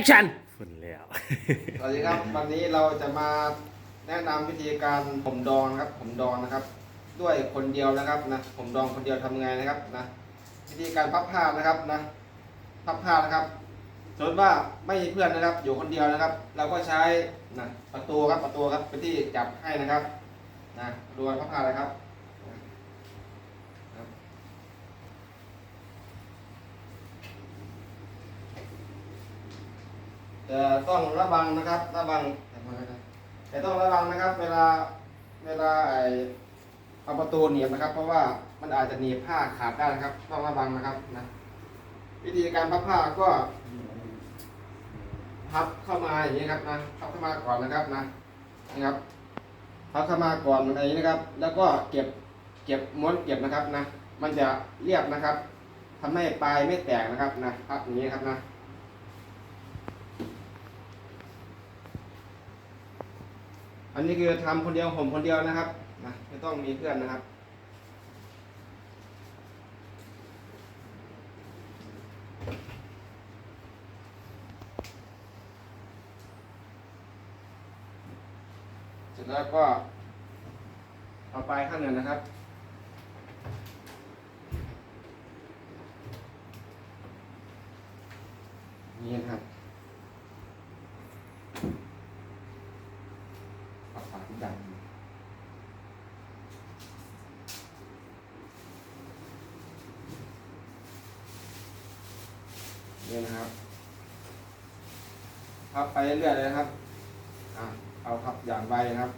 คชั่นฝุ่นแล้ว สวัสดีครับ วันนี้เราจะมาแนะนำวิธีการผมดองนะครับ ผมดองนะครับ ด้วยคนเดียวนะครับนะผมดองคนเดียวทำไงนะครับนะวิธีการพับผ้านะครับนะพับผ้านะครับสมมติว่าไม่มีเพื่อนนะครับ อยู่คนเดียวนะครับ เราก็ใช้นะประตูครับประตูครับเป็นที่จับให้นะครับนะดูการพับผ้าเลยครับนะครับ แต่ต้องระวังนะครับระวังแต่ต้องระวังนะครับ เวลาเวลาไอเอาประตูหนีบนะครับ เพราะว่ามันอาจจะหนีบผ้าขาดได้นะครับ ต้องระวังนะครับนะวิธีการพับผ้าก็ พับเข้ามาอย่างนี้ครับนะพับเข้ามาก่อนนะครับนะนะครับพับเข้ามาก่อนอะไรนี้นะครับ แล้วก็เก็บเก็บม้วนเก็บนะครับนะ มันจะเรียบนะครับทำให้ปลายไม่แตกนะครับนะพับอย่างนี้ครับนะ อันนี้คือทำคนเดียวผมคนเดียวนะครับนะไม่ต้องมีเพื่อนนะครับ เสร็จแล้วก็เอาไปข้างหนึ่งนะครับนี่นะครับปักปากดัง นี่นะครับพับไปเรื่อยๆเลยนะครับอะเอาพับอย่างไวนะครับ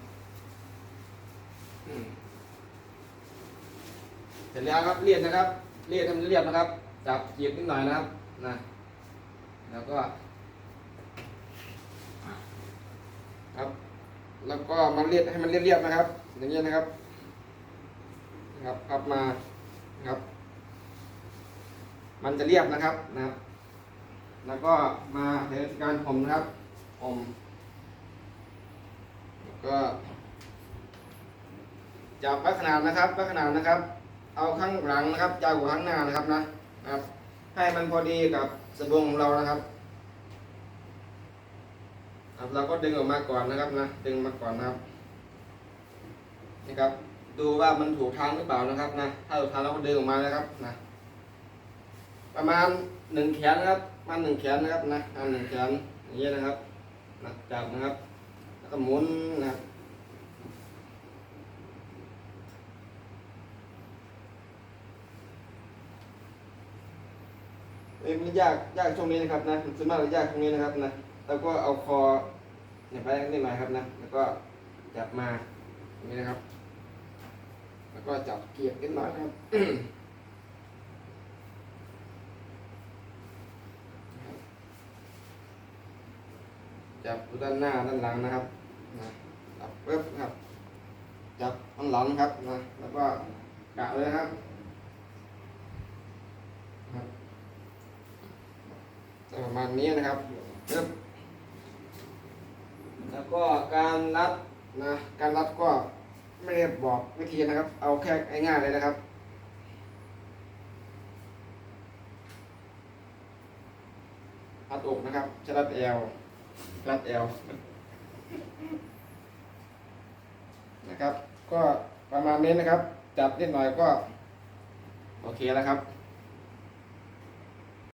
เสร็จแล้วครับเรียดนะครับเรียดทำเรียบนะครับ จับจีบนิดหน่อยนะครับนะแล้วก็ ครับ แล้วก็มันเรียบให้มันเรียบๆนะครับ อย่างเงี้ยนะครับครับพับมาครับ มันจะเรียบนะครับนะครับ แล้วก็มาในการผมนะครับผมแล้วก็จับวัดขนาดนะครับวัดขนาดนะครับ เอาข้างหลังนะครับยาวกว่าข้างหน้านะครับนะครับ ให้มันพอดีกับสะบงของเรานะครับครับเราก็ดึงออกมาก่อนนะครับนะดึงมาก่อนนะครับนี่ครับ ดูว่ามันถูกทางหรือเปล่านะครับนะถ้าถูกทางเราก็ดึงออกมานะครับนะประมาณหนึ่งแขนนะครับ ประมาณหนึ่งแขนนะครับนะประมาณหนึ่งแขนอย่างเงี้ยนะครับนะจับนะครับ แล้วก็หมุนนะครับเอ้ยมันยากยากช่วงนี้นะครับนะส่วนมากจะยากช่วงนี้นะครับนะแล้วก็เอาคอเนี่ยไปนิดหน่อยครับนะแล้วก็จับมาอย่างนี้นะครับ แล้วก็จับเกียบนิดหน่อยครับ จับด้านหน้าด้านหลังนะครับนะจับปึ๊บครับจับข้างหลังครับนะแล้วก็กะเลยครับครับประมาณนี้นะครับปึ๊บแล้วก็การรัดนะการรัดก็ไม่ได้บอกวิธีนะครับ เอาแค่ง่ายๆเลยนะครับรัดอกนะครับจะรัดเอว รัดเอวนะครับ ก็ประมาณนี้นะครับ จับนิดหน่อยก็ โอเคแล้วครับ